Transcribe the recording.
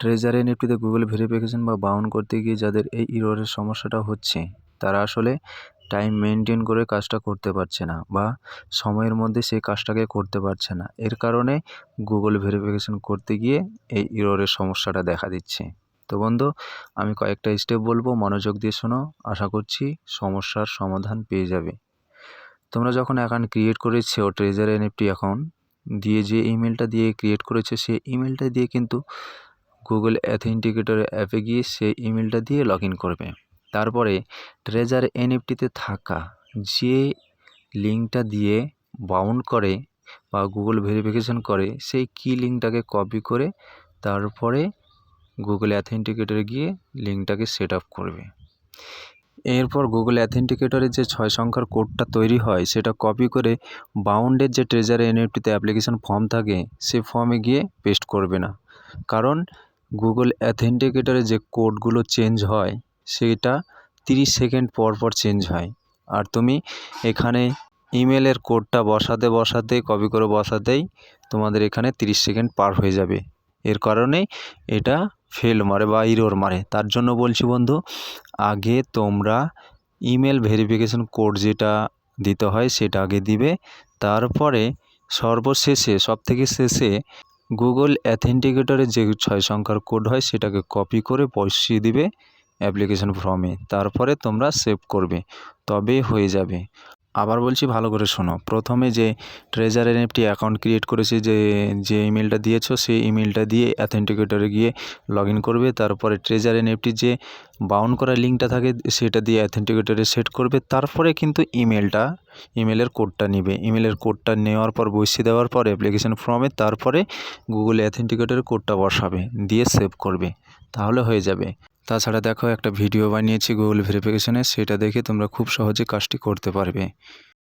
Treasure এনএফটিতে Google verification বা bound করতে গিয়ে যাদের এই ইরোরের সমস্যাটা হচ্ছে, তারা আসলে টাইম মেনটেন করে কাজটা করতে পারছে না বা সময়ের মধ্যে সেই কাজটাকে করতে পারছে না। এর কারণে গুগল ভেরিফিকেশন করতে গিয়ে এই ইরোরের সমস্যাটা দেখা দিচ্ছে। তো বন্ধু, আমি কয়েকটা স্টেপ বলব, মনোযোগ দিয়ে শোনো, আশা করছি সমস্যার সমাধান পেয়ে যাবে। তোমরা যখন অ্যাকাউন্ট ক্রিয়েট করেছ ট্রেজার এনএফটি অ্যাকাউন্ট দিয়ে যে ইমেলটা দিয়ে ক্রিয়েট করেছে, সেই ইমেলটা দিয়ে কিন্তু গুগল অ্যাথেন্টিকেটর অ্যাপে গিয়ে সেই ইমেলটা দিয়ে লগ ইন করবে। তারপরে ট্রেজার এনএফটিতে থাকা যে লিঙ্কটা দিয়ে বাউন্ড করে বা গুগল ভেরিফিকেশন করে, সেই কি লিঙ্কটাকে কপি করে তারপরে গুগল অ্যাথেন্টিকেটরে গিয়ে লিঙ্কটাকে সেট আপ করবে। এরপর গুগল অ্যাথেন্টিকেটরের যে ছয় সংখ্যার কোডটা তৈরি হয়, সেটা কপি করে বাউন্ডের যে ট্রেজার এনএফটিতে অ্যাপ্লিকেশন ফর্ম থাকে, সে ফর্মে গিয়ে পেস্ট করবে না। কারণ গুগল অ্যাথেন্টিকেটরে যে কোডগুলো চেঞ্জ হয়, সেটা তিরিশ সেকেন্ড পর পর চেঞ্জ হয়। আর তুমি এখানে ইমেলের কোডটা বসাতে বসাতে কপি করে বসাতেই তোমাদের এখানে তিরিশ সেকেন্ড পার হয়ে যাবে। এর কারণেই এটা ফেল মারে বা ইরোর মারে। তার জন্য বলছি বন্ধু, আগে তোমরা ইমেল ভেরিফিকেশন কোড যেটা দিতে হয়, সেটা আগে দিবে। তারপরে সর্বশেষে, সবথেকে শেষে গুগল অ্যাথেন্টিকেটরের যে ছয় সংখ্যার কোড হয় সেটাকে কপি করে বসিয়ে দিবে অ্যাপ্লিকেশন ফর্মে। তারপরে তোমরা সেভ করবে। তবে হয়ে যাবে। আবার বলছি ভালো করে শোনো। প্রথমে যে treasure N NFT account create করেছে, যে যে ইমেলটা দিয়েছ, সেই ইমেলটা দিয়ে অ্যাথেন্টিকেটরে গিয়ে লগ করবে। তারপরে ট্রেজার এনএফটি যে বাউন্ড করা লিঙ্কটা থাকে, সেটা দিয়ে অ্যাথেন্টিকেটরে সেট করবে। তারপরে কিন্তু ইমেলটা ইমেলের কোডটা নেবে। ইমেলের কোডটা নেওয়ার পর, বসিয়ে দেওয়ার পর অ্যাপ্লিকেশন ফর্মে তারপরে গুগল অ্যাথেন্টিকেটরের কোডটা বসাবে, দিয়ে সেভ করবে। তাহলে হয়ে যাবে। তাছাড়া দেখো একটা ভিডিও বানিয়েছি গুগল ভেরিফিকেশনে সেটা দেখে তোমরা খুব সহজে কাজটি করতে পারবে।